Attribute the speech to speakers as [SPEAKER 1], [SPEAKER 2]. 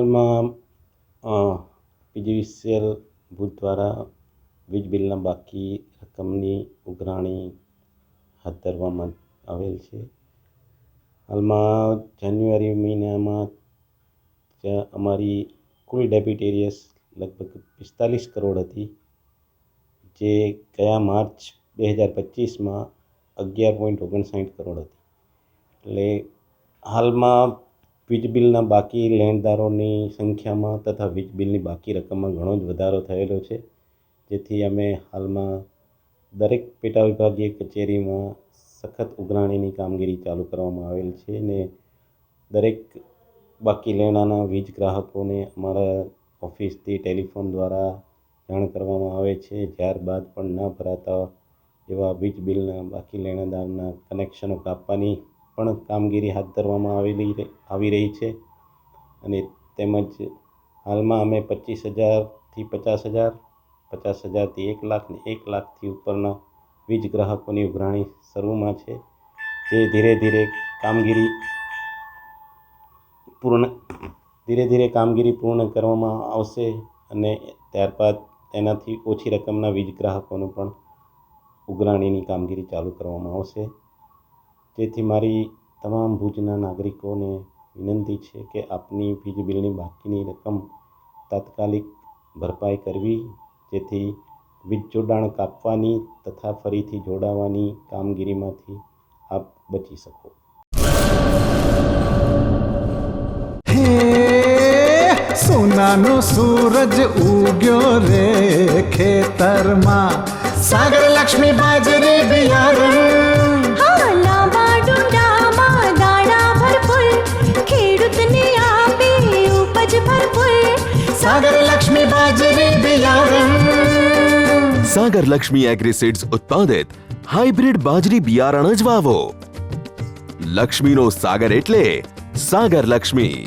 [SPEAKER 1] હાલમાં પીજીવીસીએલ ભુજ દ્વારા વીજ બિલના બાકી રકમની ઉઘરાણી હાથ ધરવામાં આવેલ છે. હાલમાં જાન્યુઆરી મહિનામાં અમારી કુલ ડેબિટ એરિયસ લગભગ પિસ્તાલીસ કરોડ હતી, જે ગયા માર્ચ બે હજાર પચીસમાં અગિયાર પોઈન્ટ ઓગણસાઠ કરોડ હતી. એટલે હાલમાં વીજ બિલના બાકી લેણદારોની સંખ્યામાં તથા વીજ બિલની બાકી રકમમાં ઘણો જ વધારો થયેલો છે. જેથી અમે હાલમાં દરેક પેટા વિભાગીય કચેરીમાં સખત ઉઘરાણીની કામગીરી ચાલુ કરવામાં આવેલ છે ને દરેક બાકી લેણાના વીજ ગ્રાહકોને અમારા ઓફિસથી ટેલિફોન દ્વારા જાણ કરવામાં આવે છે. ત્યારબાદ પણ ન ભરાતા એવા વીજ બિલના બાકી લેણાદારના કનેક્શનો કાપવાની પણ કામગીરી હાથ ધરવામાં આવેલી આવી રહી છે. અને તેમજ હાલમાં અમે પચીસ હજારથી પચાસ હજાર, પચાસ હજારથી એક લાખ ને એક લાખથી ઉપરના વીજ ગ્રાહકોની ઉઘરાણી શરૂમાં છે. જે ધીરે ધીરે કામગીરી પૂર્ણ, ધીરે ધીરે કામગીરી પૂર્ણ કરવામાં આવશે અને ત્યારબાદ તેનાથી ઓછી રકમના વીજ ગ્રાહકોનું પણ ઉઘરાણીની કામગીરી ચાલુ કરવામાં આવશે. જેથી મારી તમામ ભુજના નાગરિકોને વિનંતી છે કે આપની વીજ બિલની બાકીની રકમ તાત્કાલિક ભરપાઈ કરવી, જેથી વીજ જોડાણ કાપવાની તથા ફરીથી જોડાવાની કામગીરીમાંથી આપ બચી શકો.
[SPEAKER 2] સોનાનો સૂરજ ઉગ્યો રે ખેતરમાં. સાગર લક્ષ્મી બાજરી બિયારણ લક્ષ્મી બાજરી બિયારણ
[SPEAKER 3] સાગર લક્ષ્મી એગ્રીસીડ્સ ઉત્પાદિત હાઇબ્રિડ બાજરી બિયારણ જ વાવો લક્ષ્મીનો સાગર એટલે સાગર લક્ષ્મી